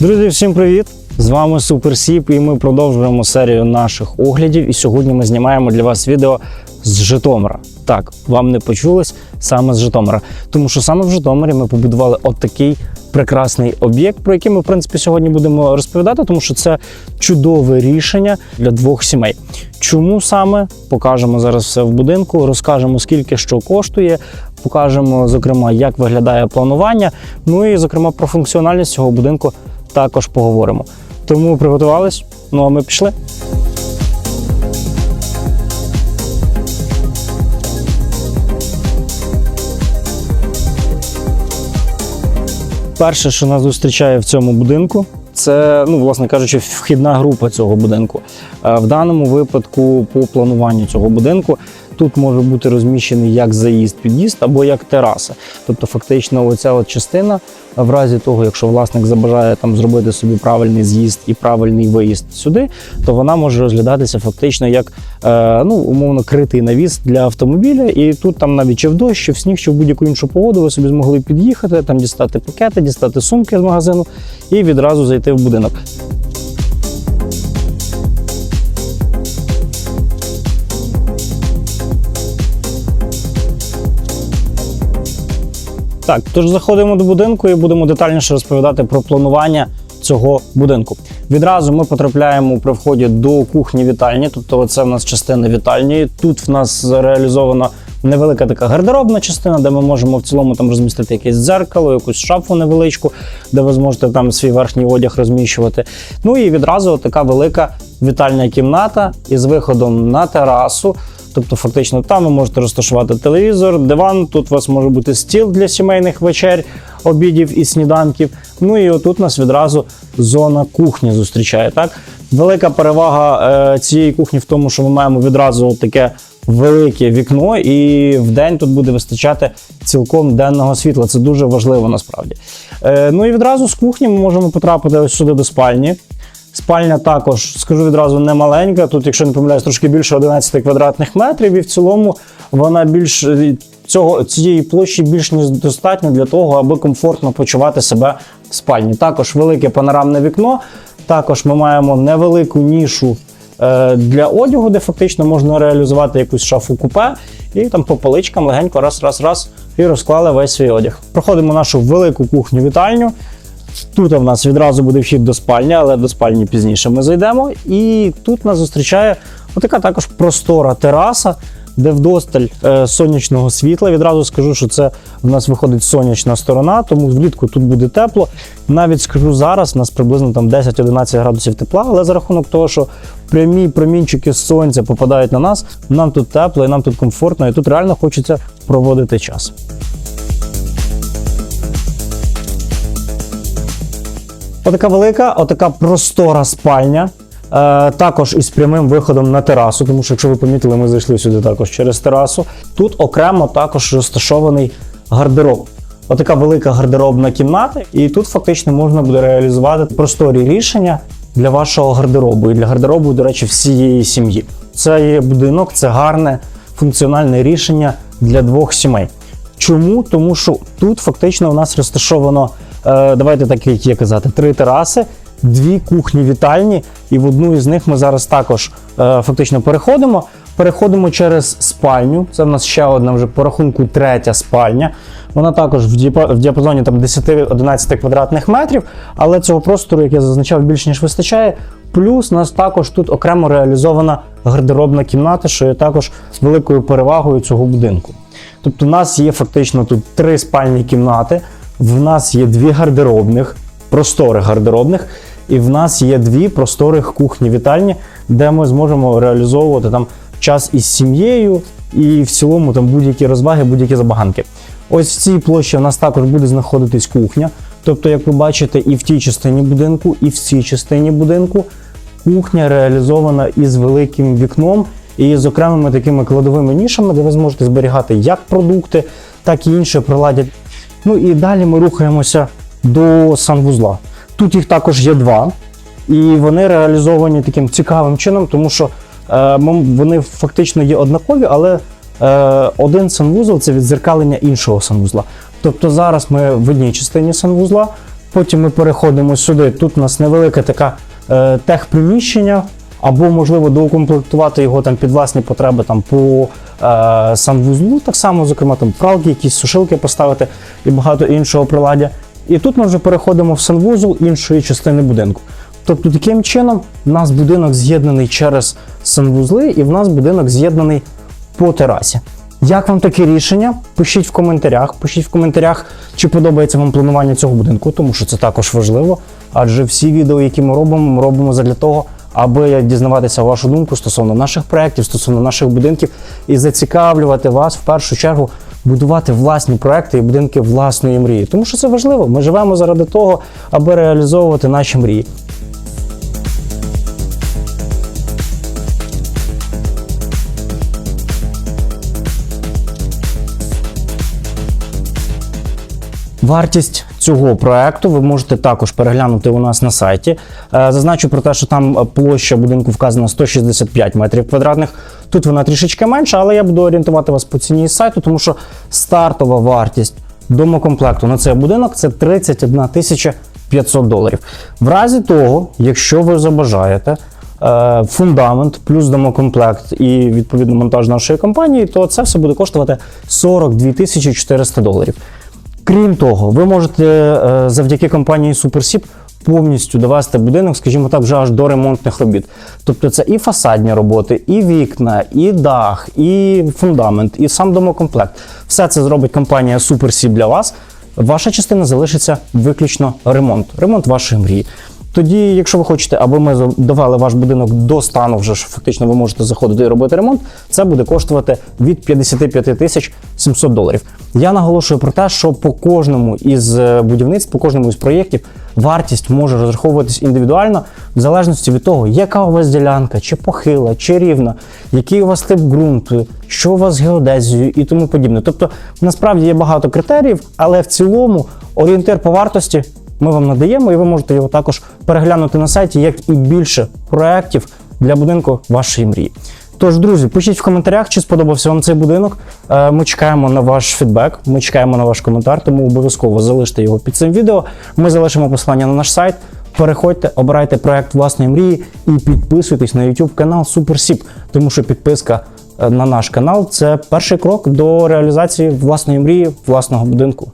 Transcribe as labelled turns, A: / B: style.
A: Друзі, всім привіт! З вами Суперсіп, і ми продовжуємо серію наших оглядів. І сьогодні ми знімаємо для вас відео з Житомира. Так, вам не почулось саме з Житомира, тому що саме в Житомирі ми побудували отакий прекрасний об'єкт, про який ми в принципі сьогодні будемо розповідати, тому що це чудове рішення для двох сімей. Чому саме покажемо зараз все в будинку, розкажемо скільки що коштує, покажемо зокрема, як виглядає планування. Ну і зокрема про функціональність цього будинку також поговоримо. Тому приготувались. Ну а ми пішли. Перше, що нас зустрічає в цьому будинку, це, ну, власне кажучи, вхідна група цього будинку. Е, В даному випадку, по плануванню цього будинку, тут може бути розміщений як заїзд, під'їзд або як тераса. Тобто, фактично, оця от частина, в разі того, якщо власник забажає там зробити собі правильний з'їзд і правильний виїзд сюди, то вона може розглядатися фактично як е, ну, умовно критий навіс для автомобіля. І тут там навіть чи в дощ, чи в сніг, чи в будь-яку іншу погоду ви собі змогли під'їхати, там дістати пакети, дістати сумки з магазину і відразу зайти в будинок. Так, тож заходимо до будинку і будемо детальніше розповідати про планування цього будинку. Відразу ми потрапляємо при вході до кухні вітальні, тобто це в нас частина вітальні. Тут в нас реалізована невелика така гардеробна частина, де ми можемо в цілому там розмістити якесь дзеркало, якусь шафу невеличку, де ви зможете там свій верхній одяг розміщувати. Ну і відразу така велика вітальня кімната із виходом на терасу. Тобто, фактично, там ви можете розташувати телевізор, диван. Тут у вас може бути стіл для сімейних вечер, обідів і сніданків. Ну і отут нас відразу зона кухні зустрічає. Так, велика перевага е, цієї кухні в тому, що ми маємо відразу таке велике вікно, і в день тут буде вистачати цілком денного світла. Це дуже важливо насправді. Е, ну і відразу з кухні ми можемо потрапити ось сюди до спальні. Спальня також, скажу відразу, не маленька. Тут, якщо не помиляюсь, трошки більше 11 квадратних метрів, і в цілому вона більш цього цієї площі більш ніж достатньо для того, аби комфортно почувати себе в спальні. Також велике панорамне вікно. Також ми маємо невелику нішу е, для одягу, де фактично можна реалізувати якусь шафу купе, і там по поличкам легенько раз, раз, і розклали весь свій одяг. Проходимо нашу велику кухню вітальню. Тут у нас відразу буде вхід до спальні, але до спальні пізніше ми зайдемо. І тут нас зустрічає отака також простора тераса, де вдосталь е, сонячного світла. Відразу скажу, що це в нас виходить сонячна сторона, тому влітку тут буде тепло. Навіть скажу зараз, у нас приблизно там 10-11 градусів тепла, але за рахунок того, що прямі промінчики сонця попадають на нас, нам тут тепло і нам тут комфортно, і тут реально хочеться проводити час. Отака велика, отака простора спальня. Е, також із прямим виходом на терасу, тому що, якщо ви помітили, ми зайшли сюди також через терасу. Тут окремо також розташований гардероб. Отака велика гардеробна кімната, і тут фактично можна буде реалізувати просторі рішення для вашого гардеробу і для гардеробу, до речі, всієї сім'ї. Це є будинок, це гарне функціональне рішення для двох сімей. Чому? Тому що тут фактично у нас розташовано, давайте так як є казати, три тераси, дві кухні вітальні, і в одну із них ми зараз також е, фактично переходимо. Переходимо через спальню. Це в нас ще одна вже по рахунку третя спальня. Вона також в діапа- діапазоні там 10-11 квадратних метрів, але цього простору, як я зазначав, більш ніж вистачає. Плюс у нас також тут окремо реалізована гардеробна кімната, що є також великою перевагою цього будинку. Тобто, у нас є фактично тут три спальні кімнати, в нас є дві гардеробних, простори гардеробних, і в нас є дві просторих кухні вітальні, де ми зможемо реалізовувати там час із сім'єю і в цілому там будь-які розваги, будь-які забаганки. Ось в цій площі у нас також буде знаходитись кухня. Тобто, як ви бачите, і в тій частині будинку, і в цій частині будинку кухня реалізована із великим вікном і з окремими такими кладовими нішами, де ви зможете зберігати як продукти, так і інше приладдя. Ну і далі ми рухаємося до санвузла. Тут їх також є два, і вони реалізовані таким цікавим чином, тому що е, вони фактично є однакові, але е, один санвузол це відзеркалення іншого санвузла. Тобто зараз ми в одній частині санвузла, Потім ми переходимо сюди. Тут у нас невелике таке е, техприміщення, або можливо доукомплектувати його там під власні потреби там по е, санвузлу, так само, зокрема, там пралки, якісь сушилки поставити і багато іншого приладдя. І тут ми вже переходимо в санвузол іншої частини будинку. Тобто, таким чином, у нас будинок з'єднаний через санвузли, і в нас будинок з'єднаний по терасі. Як вам таке рішення? Пишіть в коментарях. Пишіть в коментарях, чи подобається вам планування цього будинку, тому що це також важливо. Адже всі відео, які ми робимо, ми робимо задля того, аби дізнаватися вашу думку стосовно наших проєктів, стосовно наших будинків і зацікавлювати вас в першу чергу будувати власні проекти і будинки власної мрії. Тому що це важливо. Ми живемо заради того, аби реалізовувати наші мрії. Вартість цього проекту ви можете також переглянути у нас на сайті. Е, Зазначу про те, що там площа будинку вказана 165 метрів квадратних. Тут вона трішечки менша, але я буду орієнтувати вас по ціні сайту, тому що стартова вартість домокомплекту на цей будинок це 31 тисяча 500 доларів. В разі того, якщо ви забажаєте е, фундамент плюс домокомплект і відповідно монтаж нашої компанії, то це все буде коштувати 42 тисячі 400 доларів. Крім того, ви можете е, завдяки компанії SuperSip повністю довести будинок, скажімо так, вже аж до ремонтних робіт. Тобто це і фасадні роботи, і вікна, і дах, і фундамент, і сам домокомплект. Все це зробить компанія SuperSip для вас. Ваша частина залишиться виключно ремонт, ремонт вашої мрії. Тоді, якщо ви хочете, аби ми довели ваш будинок до стану, вже ж фактично ви можете заходити і робити ремонт, це буде коштувати від 55 тисяч 700 доларів. Я наголошую про те, що по кожному із е, будівництв, по кожному із проєктів вартість може розраховуватись індивідуально в залежності від того, яка у вас ділянка, чи похила, чи рівна, який у вас тип ґрунту, що у вас з геодезією і тому подібне. Тобто, насправді є багато критеріїв, але в цілому орієнтир по вартості ми вам надаємо, і ви можете його також переглянути на сайті, як і більше проєктів для будинку вашої мрії. Тож, друзі, пишіть в коментарях, чи сподобався вам цей будинок. Е, Ми чекаємо на ваш фідбек, ми чекаємо на ваш коментар, тому обов'язково залиште його під цим відео. Ми залишимо посилання на наш сайт. Переходьте, обирайте проект власної мрії і підписуйтесь на YouTube канал SuperSip, тому що підписка е, на наш канал це перший крок до реалізації власної мрії, власного будинку.